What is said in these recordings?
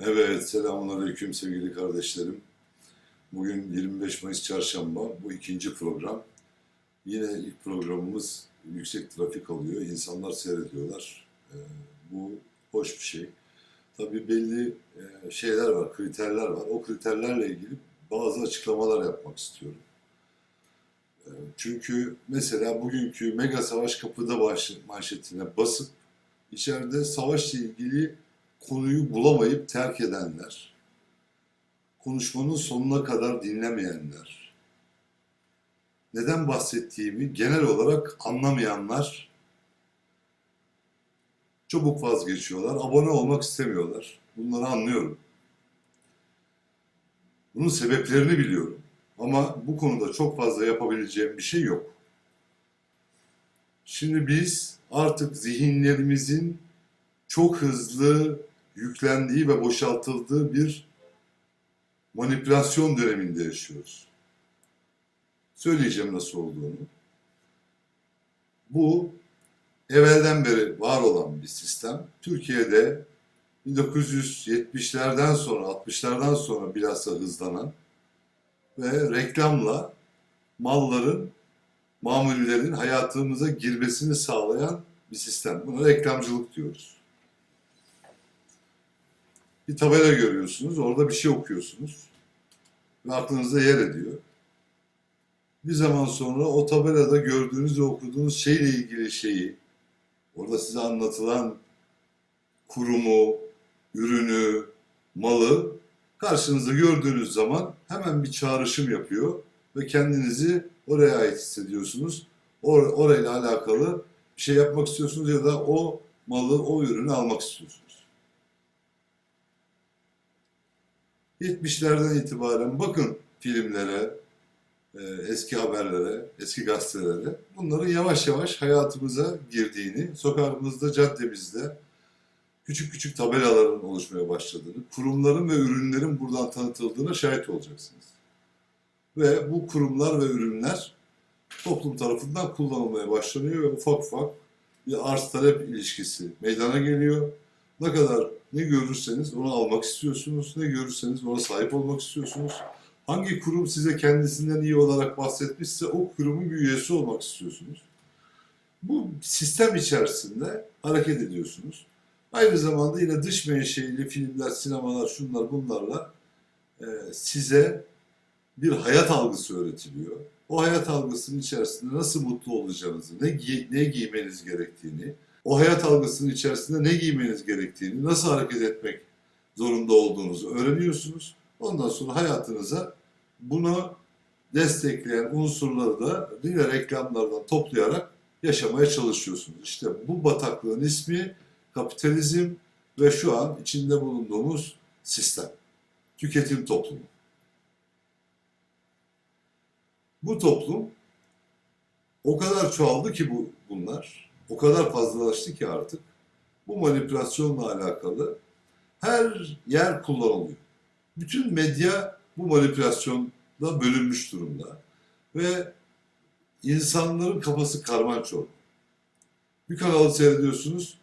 Evet, selamünaleyküm sevgili kardeşlerim. Bugün 25 Mayıs Çarşamba, bu ikinci program. Yine ilk programımız yüksek trafik alıyor, insanlar seyrediyorlar. Ee, bu hoş bir şey. Tabii belli e, şeyler var, kriterler var. O kriterlerle ilgili bazı açıklamalar yapmak istiyorum. Ee, Çünkü mesela bugünkü Mega Savaş Kapıda manşetine basıp içeride savaşla ilgili konuyu bulamayıp terk edenler, konuşmanın sonuna kadar dinlemeyenler, neden bahsettiğimi genel olarak anlamayanlar çabuk vazgeçiyorlar, abone olmak istemiyorlar. Bunları anlıyorum. Bunun sebeplerini biliyorum. Ama bu konuda çok fazla yapabileceğim bir şey yok. Şimdi biz artık zihinlerimizin çok hızlı yüklendiği ve boşaltıldığı bir manipülasyon döneminde yaşıyoruz. Söyleyeceğim nasıl olduğunu. Bu evvelden beri var olan bir sistem. Türkiye'de 1970'lerden sonra, 60'lardan sonra bilhassa hızlanan ve reklamla malların, mamullerin hayatımıza girmesini sağlayan bir sistem. Buna reklamcılık diyoruz. Bir tabela görüyorsunuz, orada bir şey okuyorsunuz ve aklınızda yer ediyor. Bir zaman sonra o tabelada gördüğünüz ve okuduğunuz şeyle ilgili şeyi, orada size anlatılan kurumu, ürünü, malı karşınızda gördüğünüz zaman hemen bir çağrışım yapıyor ve kendinizi oraya ait hissediyorsunuz. Or orayla alakalı bir şey yapmak istiyorsunuz ya da o malı, o ürünü almak istiyorsunuz. 70'lerden itibaren bakın filmlere, e, eski haberlere, eski gazetelere. Bunların yavaş yavaş hayatımıza girdiğini, sokağımızda, caddemizde küçük küçük tabelaların oluşmaya başladığını, kurumların ve ürünlerin buradan tanıtıldığına şahit olacaksınız. Ve bu kurumlar ve ürünler toplum tarafından kullanılmaya başlanıyor ve ufak ufak bir arz talep ilişkisi meydana geliyor. Ne kadar ne görürseniz onu almak istiyorsunuz, ne görürseniz ona sahip olmak istiyorsunuz. Hangi kurum size kendisinden iyi olarak bahsetmişse o kurumun bir üyesi olmak istiyorsunuz. Bu sistem içerisinde hareket ediyorsunuz. Aynı zamanda yine dış menşeili filmler, sinemalar, şunlar bunlarla e, size bir hayat algısı öğretiliyor. O hayat algısının içerisinde nasıl mutlu olacağınızı, ne, giy- ne giymeniz gerektiğini, o hayat algısının içerisinde ne giymeniz gerektiğini, nasıl hareket etmek zorunda olduğunuzu öğreniyorsunuz. Ondan sonra hayatınıza bunu destekleyen unsurları da yine reklamlardan toplayarak yaşamaya çalışıyorsunuz. İşte bu bataklığın ismi kapitalizm ve şu an içinde bulunduğumuz sistem. Tüketim toplumu. Bu toplum o kadar çoğaldı ki bu bunlar, o kadar fazlalaştı ki artık bu manipülasyonla alakalı her yer kullanılıyor. Bütün medya bu manipülasyonla bölünmüş durumda ve insanların kafası karman çorba. Bir kanalı seyrediyorsunuz,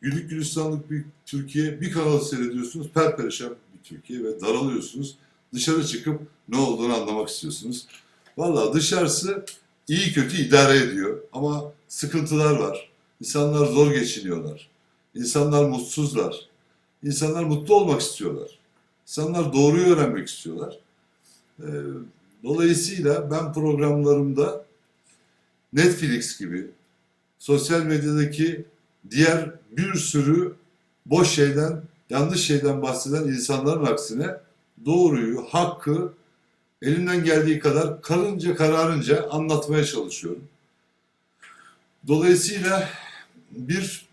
güllük gülistanlık bir Türkiye, bir kanalı seyrediyorsunuz, perperişan bir Türkiye ve daralıyorsunuz. Dışarı çıkıp ne olduğunu anlamak istiyorsunuz. Vallahi dışarısı iyi kötü idare ediyor ama sıkıntılar var. İnsanlar zor geçiniyorlar. İnsanlar mutsuzlar. İnsanlar mutlu olmak istiyorlar. İnsanlar doğruyu öğrenmek istiyorlar. Ee, Dolayısıyla ben programlarımda Netflix gibi sosyal medyadaki diğer bir sürü boş şeyden, yanlış şeyden bahseden insanların aksine doğruyu, hakkı elimden geldiği kadar karınca kararınca anlatmaya çalışıyorum. Dolayısıyla bir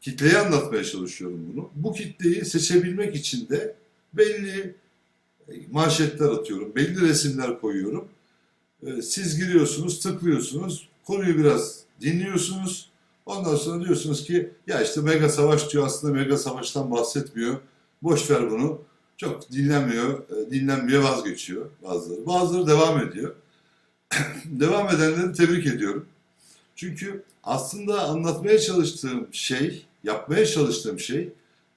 kitleye anlatmaya çalışıyorum bunu. Bu kitleyi seçebilmek için de belli manşetler atıyorum, belli resimler koyuyorum. Ee, Siz giriyorsunuz, tıklıyorsunuz, konuyu biraz dinliyorsunuz. Ondan sonra diyorsunuz ki ya işte mega savaş diyor aslında mega savaştan bahsetmiyor. Boş ver bunu. Çok dinlenmiyor, e, dinlenmeye vazgeçiyor bazıları. Bazıları devam ediyor. devam edenleri tebrik ediyorum. Çünkü aslında anlatmaya çalıştığım şey, yapmaya çalıştığım şey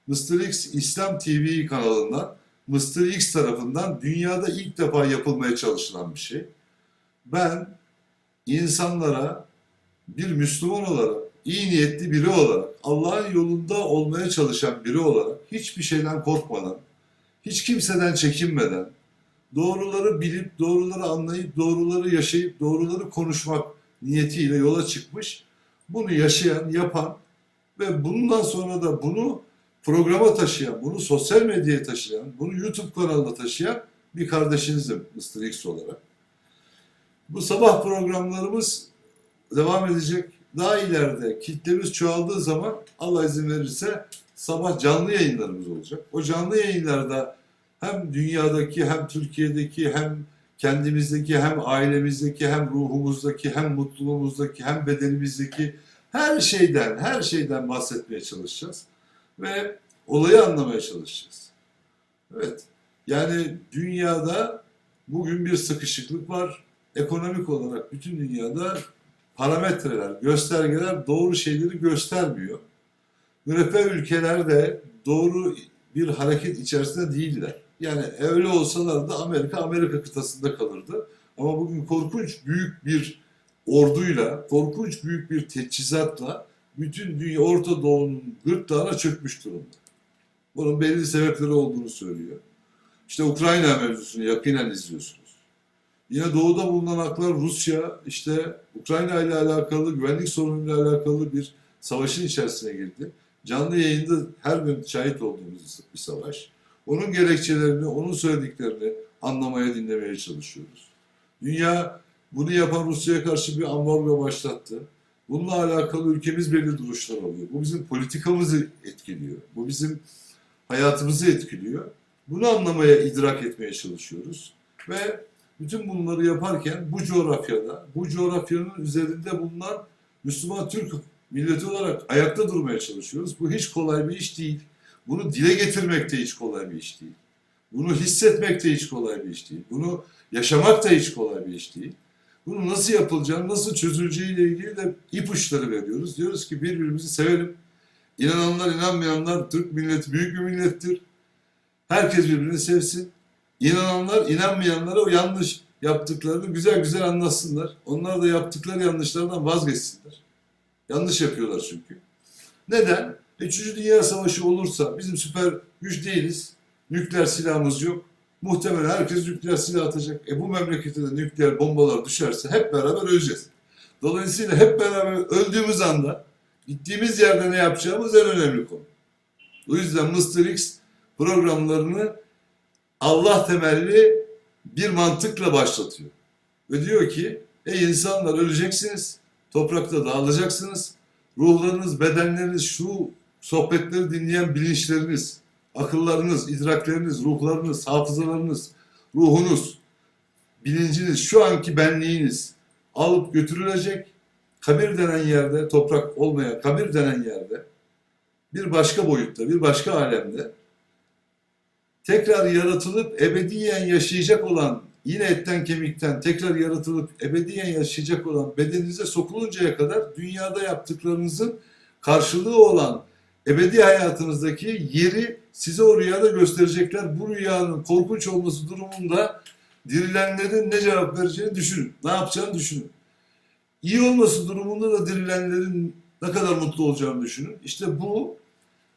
Mr. X İslam TV kanalından Mr. X tarafından dünyada ilk defa yapılmaya çalışılan bir şey. Ben insanlara bir Müslüman olarak, iyi niyetli biri olarak, Allah'ın yolunda olmaya çalışan biri olarak hiçbir şeyden korkmadan, hiç kimseden çekinmeden, doğruları bilip, doğruları anlayıp, doğruları yaşayıp, doğruları konuşmak niyetiyle yola çıkmış, bunu yaşayan, yapan ve bundan sonra da bunu programa taşıyan, bunu sosyal medyaya taşıyan, bunu YouTube kanalına taşıyan bir kardeşinizim Mr. X olarak. Bu sabah programlarımız devam edecek. Daha ileride kitlemiz çoğaldığı zaman Allah izin verirse sabah canlı yayınlarımız olacak. O canlı yayınlarda hem dünyadaki hem Türkiye'deki hem kendimizdeki hem ailemizdeki hem ruhumuzdaki hem mutluluğumuzdaki hem bedenimizdeki her şeyden her şeyden bahsetmeye çalışacağız ve olayı anlamaya çalışacağız. Evet. Yani dünyada bugün bir sıkışıklık var. Ekonomik olarak bütün dünyada parametreler, göstergeler doğru şeyleri göstermiyor. Müreffeh ülkeler de doğru bir hareket içerisinde değiller. Yani öyle olsalar da Amerika Amerika kıtasında kalırdı. Ama bugün korkunç büyük bir orduyla, korkunç büyük bir teçhizatla bütün dünya Orta Doğu'nun gırtlağına çökmüş durumda. Bunun belli sebepleri olduğunu söylüyor. İşte Ukrayna mevzusunu yakinen izliyorsunuz. Yine doğuda bulunan aklar Rusya işte Ukrayna ile alakalı güvenlik sorunuyla alakalı bir savaşın içerisine girdi. Canlı yayında her gün şahit olduğumuz bir savaş. Onun gerekçelerini, onun söylediklerini anlamaya, dinlemeye çalışıyoruz. Dünya bunu yapan Rusya'ya karşı bir ambargo başlattı. Bununla alakalı ülkemiz belli duruşlar alıyor. Bu bizim politikamızı etkiliyor. Bu bizim hayatımızı etkiliyor. Bunu anlamaya, idrak etmeye çalışıyoruz. Ve bütün bunları yaparken bu coğrafyada, bu coğrafyanın üzerinde bulunan Müslüman Türk milleti olarak ayakta durmaya çalışıyoruz. Bu hiç kolay bir iş değil. Bunu dile getirmek de hiç kolay bir iş değil. Bunu hissetmek de hiç kolay bir iş değil. Bunu yaşamak da hiç kolay bir iş değil. Bunu nasıl yapılacağını, nasıl çözüleceğiyle ilgili de ipuçları veriyoruz. Diyoruz ki birbirimizi sevelim. İnananlar, inanmayanlar, Türk milleti büyük bir millettir. Herkes birbirini sevsin. İnananlar, inanmayanlara o yanlış yaptıklarını güzel güzel anlatsınlar. Onlar da yaptıkları yanlışlardan vazgeçsinler. Yanlış yapıyorlar çünkü. Neden? Üçüncü Dünya Savaşı olursa bizim süper güç değiliz. Nükleer silahımız yok. Muhtemelen herkes nükleer silah atacak. E bu memlekete de nükleer bombalar düşerse hep beraber öleceğiz. Dolayısıyla hep beraber öldüğümüz anda gittiğimiz yerde ne yapacağımız en önemli konu. O yüzden Mr. X programlarını Allah temelli bir mantıkla başlatıyor. Ve diyor ki ey insanlar öleceksiniz, toprakta dağılacaksınız, ruhlarınız, bedenleriniz, şu sohbetleri dinleyen bilinçleriniz, akıllarınız, idrakleriniz, ruhlarınız, hafızalarınız, ruhunuz, bilinciniz, şu anki benliğiniz alıp götürülecek. Kabir denen yerde, toprak olmayan kabir denen yerde, bir başka boyutta, bir başka alemde tekrar yaratılıp ebediyen yaşayacak olan, yine etten kemikten tekrar yaratılıp ebediyen yaşayacak olan bedeninize sokuluncaya kadar dünyada yaptıklarınızın karşılığı olan ebedi hayatınızdaki yeri size o rüyada gösterecekler. Bu rüyanın korkunç olması durumunda dirilenlerin ne cevap vereceğini düşünün. Ne yapacağını düşünün. İyi olması durumunda da dirilenlerin ne kadar mutlu olacağını düşünün. İşte bu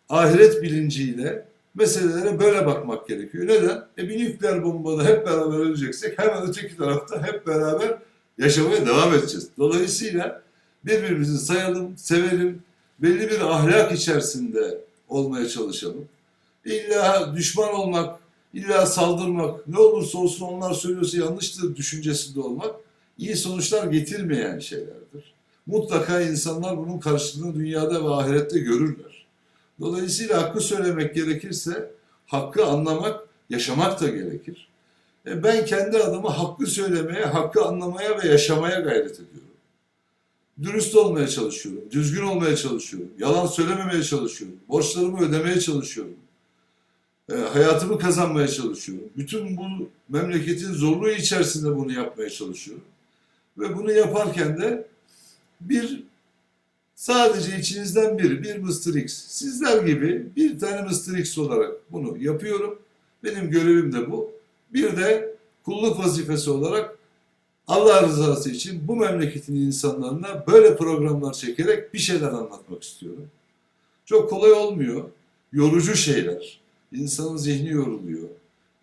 ahiret bilinciyle meselelere böyle bakmak gerekiyor. Neden? E bir nükleer bombada hep beraber öleceksek hemen öteki tarafta hep beraber yaşamaya devam edeceğiz. Dolayısıyla birbirimizi sayalım, sevelim, belli bir ahlak içerisinde olmaya çalışalım. İlla düşman olmak, illa saldırmak, ne olursa olsun onlar söylüyorsa yanlıştır düşüncesinde olmak iyi sonuçlar getirmeyen şeylerdir. Mutlaka insanlar bunun karşılığını dünyada ve ahirette görürler. Dolayısıyla hakkı söylemek gerekirse hakkı anlamak, yaşamak da gerekir. E ben kendi adıma hakkı söylemeye, hakkı anlamaya ve yaşamaya gayret ediyorum. Dürüst olmaya çalışıyorum, düzgün olmaya çalışıyorum, yalan söylememeye çalışıyorum, borçlarımı ödemeye çalışıyorum, e, hayatımı kazanmaya çalışıyorum. Bütün bu memleketin zorluğu içerisinde bunu yapmaya çalışıyorum. Ve bunu yaparken de bir Sadece içinizden biri, bir Mr. X. Sizler gibi bir tane Mr. X olarak bunu yapıyorum. Benim görevim de bu. Bir de kulluk vazifesi olarak Allah rızası için bu memleketin insanlarına böyle programlar çekerek bir şeyler anlatmak istiyorum. Çok kolay olmuyor. Yorucu şeyler. İnsanın zihni yoruluyor.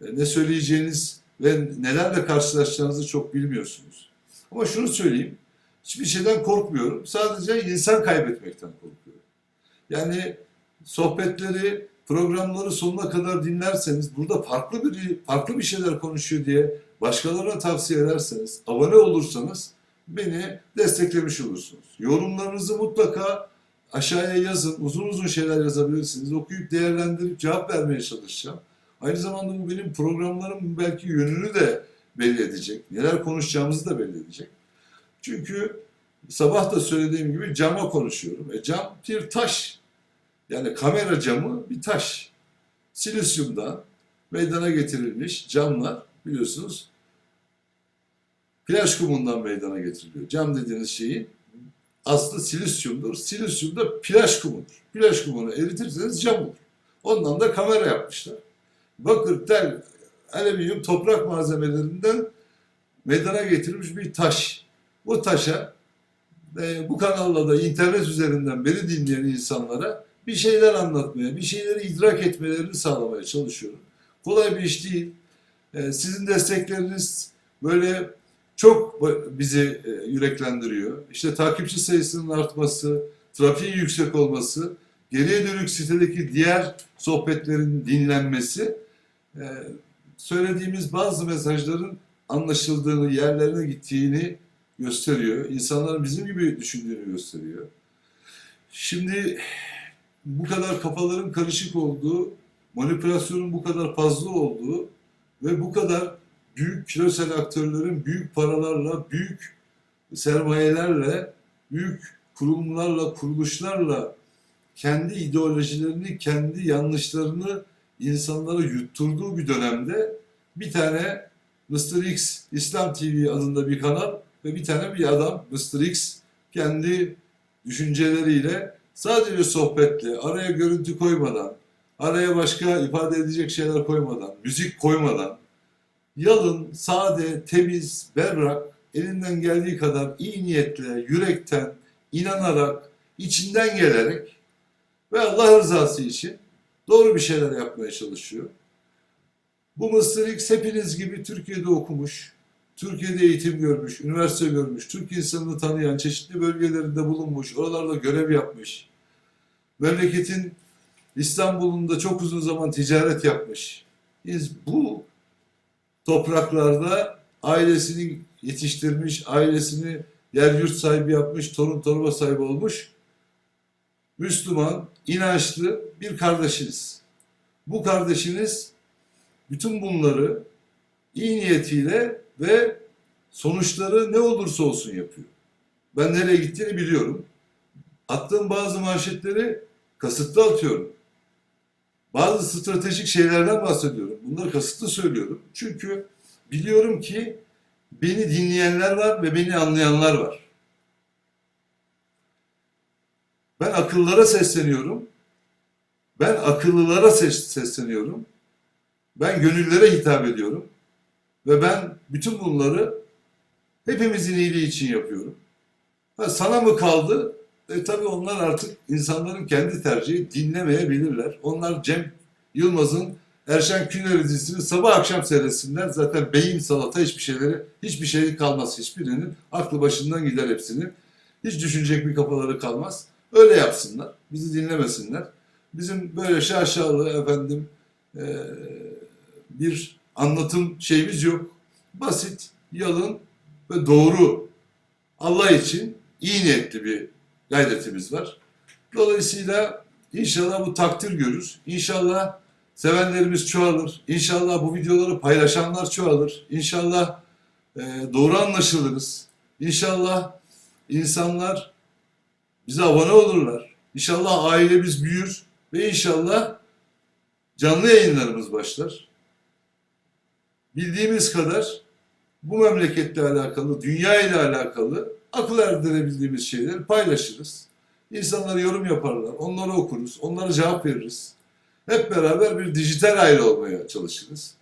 E, Ne söyleyeceğiniz ve nelerle karşılaşacağınızı çok bilmiyorsunuz. Ama şunu söyleyeyim. Hiçbir şeyden korkmuyorum. Sadece insan kaybetmekten korkuyorum. Yani sohbetleri, programları sonuna kadar dinlerseniz, burada farklı bir farklı bir şeyler konuşuyor diye başkalarına tavsiye ederseniz, abone olursanız beni desteklemiş olursunuz. Yorumlarınızı mutlaka aşağıya yazın. Uzun uzun şeyler yazabilirsiniz. Okuyup değerlendirip cevap vermeye çalışacağım. Aynı zamanda bu benim programlarım belki yönünü de belli edecek. Neler konuşacağımızı da belli edecek. Çünkü sabah da söylediğim gibi cama konuşuyorum. E cam bir taş. Yani kamera camı bir taş. Silisyumdan meydana getirilmiş camlar biliyorsunuz plaj kumundan meydana getiriliyor. Cam dediğiniz şeyin aslı silisyumdur. Silisyum da plaj kumudur. Plaj kumunu eritirseniz cam olur. Ondan da kamera yapmışlar. Bakır, tel, alüminyum, toprak malzemelerinden meydana getirilmiş bir taş. Bu taşa e, bu kanalla da internet üzerinden beni dinleyen insanlara bir şeyler anlatmaya, bir şeyleri idrak etmelerini sağlamaya çalışıyorum. Kolay bir iş değil. E, sizin destekleriniz böyle çok bizi e, yüreklendiriyor. İşte takipçi sayısının artması, trafiğin yüksek olması, geriye dönük sitedeki diğer sohbetlerin dinlenmesi, e, söylediğimiz bazı mesajların anlaşıldığını, yerlerine gittiğini gösteriyor. İnsanların bizim gibi düşündüğünü gösteriyor. Şimdi bu kadar kafaların karışık olduğu, manipülasyonun bu kadar fazla olduğu ve bu kadar büyük küresel aktörlerin büyük paralarla, büyük sermayelerle, büyük kurumlarla, kuruluşlarla kendi ideolojilerini, kendi yanlışlarını insanlara yutturduğu bir dönemde bir tane Mr. X İslam TV adında bir kanal ve bir tane bir adam Mr. X kendi düşünceleriyle sadece sohbetle, araya görüntü koymadan, araya başka ifade edecek şeyler koymadan, müzik koymadan, yalın, sade, temiz, berrak, elinden geldiği kadar iyi niyetle, yürekten, inanarak, içinden gelerek ve Allah rızası için doğru bir şeyler yapmaya çalışıyor. Bu Mr. X hepiniz gibi Türkiye'de okumuş, Türkiye'de eğitim görmüş, üniversite görmüş, Türk insanını tanıyan, çeşitli bölgelerinde bulunmuş, oralarda görev yapmış. Memleketin İstanbul'unda çok uzun zaman ticaret yapmış. Biz bu topraklarda ailesini yetiştirmiş, ailesini yer yurt sahibi yapmış, torun torba sahibi olmuş. Müslüman, inançlı bir kardeşiniz. Bu kardeşiniz bütün bunları iyi niyetiyle ve sonuçları ne olursa olsun yapıyor. Ben nereye gittiğini biliyorum. Attığım bazı manşetleri kasıtlı atıyorum. Bazı stratejik şeylerden bahsediyorum. Bunları kasıtlı söylüyorum. Çünkü biliyorum ki beni dinleyenler var ve beni anlayanlar var. Ben akıllara sesleniyorum. Ben akıllılara ses sesleniyorum. Ben gönüllere hitap ediyorum. Ve ben bütün bunları hepimizin iyiliği için yapıyorum. Ha, sana mı kaldı? E tabii onlar artık insanların kendi tercihi dinlemeyebilirler. Onlar Cem Yılmaz'ın Erşen Küner dizisini sabah akşam seyretsinler. Zaten beyin salata hiçbir şeyleri, hiçbir şey kalmaz hiçbirinin. Aklı başından gider hepsinin. Hiç düşünecek bir kafaları kalmaz. Öyle yapsınlar. Bizi dinlemesinler. Bizim böyle şaşalı efendim e, bir anlatım şeyimiz yok. Basit, yalın ve doğru Allah için iyi niyetli bir gayretimiz var. Dolayısıyla inşallah bu takdir görür. İnşallah sevenlerimiz çoğalır. İnşallah bu videoları paylaşanlar çoğalır. İnşallah e, doğru anlaşılırız. İnşallah insanlar bize abone olurlar. İnşallah ailemiz büyür ve inşallah canlı yayınlarımız başlar. Bildiğimiz kadar bu memleketle alakalı, dünya ile alakalı akıl erdirebildiğimiz şeyleri paylaşırız. İnsanlar yorum yaparlar, onları okuruz, onlara cevap veririz. Hep beraber bir dijital aile olmaya çalışırız.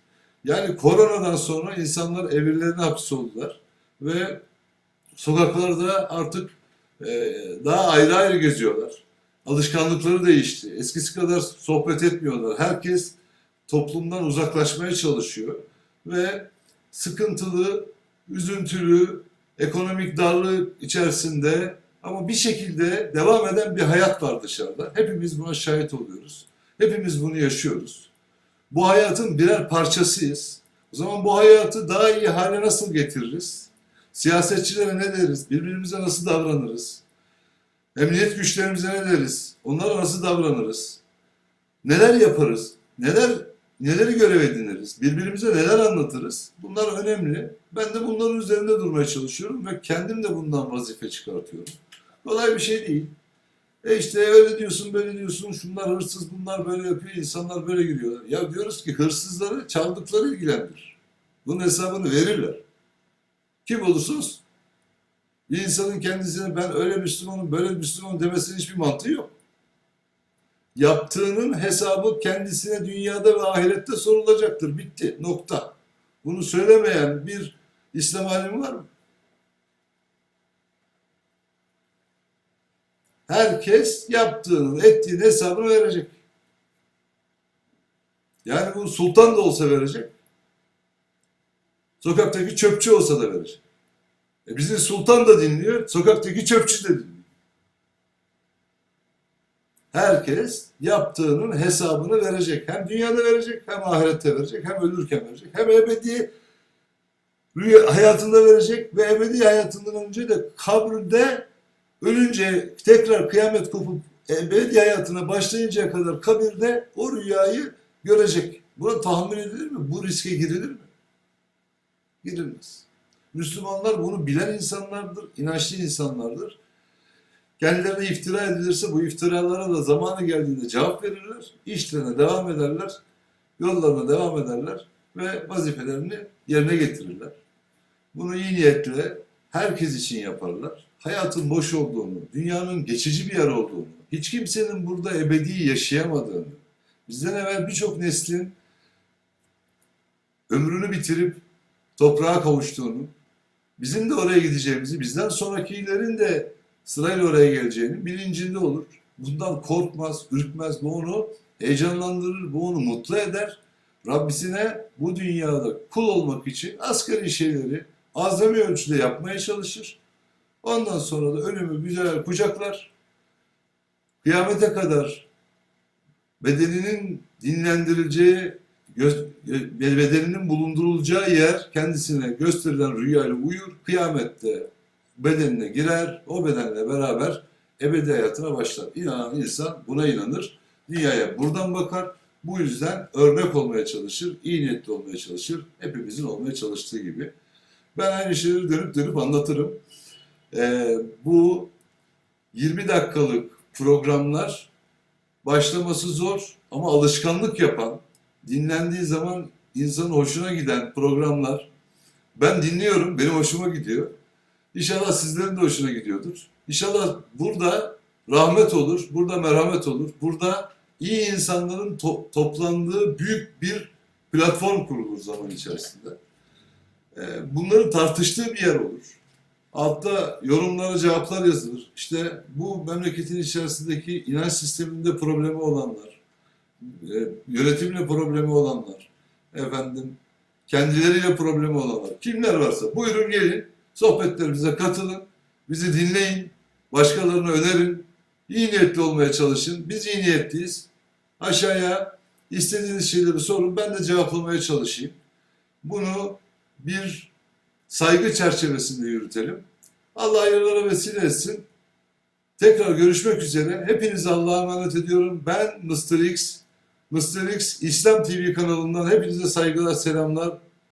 Yani koronadan sonra insanlar evlerine hapis oldular ve sokaklarda artık e, daha ayrı ayrı geziyorlar. Alışkanlıkları değişti. Eskisi kadar sohbet etmiyorlar. Herkes toplumdan uzaklaşmaya çalışıyor ve sıkıntılı, üzüntülü, ekonomik darlık içerisinde ama bir şekilde devam eden bir hayat var dışarıda. Hepimiz buna şahit oluyoruz. Hepimiz bunu yaşıyoruz. Bu hayatın birer parçasıyız. O zaman bu hayatı daha iyi hale nasıl getiririz? Siyasetçilere ne deriz? Birbirimize nasıl davranırız? Emniyet güçlerimize ne deriz? Onlara nasıl davranırız? Neler yaparız? Neler neleri görev ediniriz? Birbirimize neler anlatırız? Bunlar önemli. Ben de bunların üzerinde durmaya çalışıyorum ve kendim de bundan vazife çıkartıyorum. Kolay bir şey değil. E işte öyle diyorsun, böyle diyorsun, şunlar hırsız, bunlar böyle yapıyor, insanlar böyle gidiyorlar. Ya diyoruz ki hırsızları çaldıkları ilgilendir. Bunun hesabını verirler. Kim olursa olsun. Bir insanın kendisine ben öyle Müslümanım, böyle Müslümanım demesinin hiçbir mantığı yok. Yaptığının hesabı kendisine dünyada ve ahirette sorulacaktır. Bitti. Nokta. Bunu söylemeyen bir İslam alimi var mı? Herkes yaptığının, ettiğinin hesabını verecek. Yani bu sultan da olsa verecek. Sokaktaki çöpçü olsa da verecek. E bizi sultan da dinliyor, sokaktaki çöpçü de dinliyor. Herkes yaptığının hesabını verecek. Hem dünyada verecek, hem ahirette verecek, hem ölürken verecek, hem ebedi rüya hayatında verecek ve ebedi hayatından önce de kabrde ölünce tekrar kıyamet kopup ebedi hayatına başlayıncaya kadar kabirde o rüyayı görecek. Buna tahammül edilir mi? Bu riske girilir mi? Girilmez. Müslümanlar bunu bilen insanlardır, inançlı insanlardır. Kendilerine iftira edilirse bu iftiralara da zamanı geldiğinde cevap verirler, işlerine devam ederler, yollarına devam ederler ve vazifelerini yerine getirirler. Bunu iyi niyetle herkes için yaparlar. Hayatın boş olduğunu, dünyanın geçici bir yer olduğunu, hiç kimsenin burada ebedi yaşayamadığını, bizden evvel birçok neslin ömrünü bitirip toprağa kavuştuğunu, bizim de oraya gideceğimizi, bizden sonrakilerin de sırayla oraya geleceğini bilincinde olur. Bundan korkmaz, ürkmez. Bu onu heyecanlandırır, bu onu mutlu eder. Rabbisine bu dünyada kul olmak için asgari şeyleri azami ölçüde yapmaya çalışır. Ondan sonra da ölümü güzel kucaklar. Kıyamete kadar bedeninin dinlendirileceği, bedeninin bulundurulacağı yer kendisine gösterilen rüyayla uyur. Kıyamette bedenine girer, o bedenle beraber ebedi hayatına başlar. İnanan insan buna inanır. Dünyaya buradan bakar. Bu yüzden örnek olmaya çalışır, iyi niyetli olmaya çalışır. Hepimizin olmaya çalıştığı gibi. Ben aynı şeyleri dönüp dönüp anlatırım. Ee, bu 20 dakikalık programlar başlaması zor ama alışkanlık yapan, dinlendiği zaman insanın hoşuna giden programlar. Ben dinliyorum, benim hoşuma gidiyor. İnşallah sizlerin de hoşuna gidiyordur. İnşallah burada rahmet olur, burada merhamet olur, burada iyi insanların to- toplandığı büyük bir platform kurulur zaman içerisinde. Ee, bunların tartıştığı bir yer olur. Altta yorumlara cevaplar yazılır. İşte bu memleketin içerisindeki inanç sisteminde problemi olanlar, e, yönetimle problemi olanlar, efendim kendileriyle problemi olanlar, kimler varsa buyurun gelin, sohbetlerimize katılın, bizi dinleyin, başkalarına önerin, iyi niyetli olmaya çalışın. Biz iyi niyetliyiz. Aşağıya istediğiniz şeyleri sorun, ben de cevaplamaya çalışayım. Bunu bir saygı çerçevesinde yürütelim. Allah hayırlara vesile etsin. Tekrar görüşmek üzere. Hepinizi Allah'a emanet ediyorum. Ben Mr. X. Mr. X İslam TV kanalından hepinize saygılar, selamlar.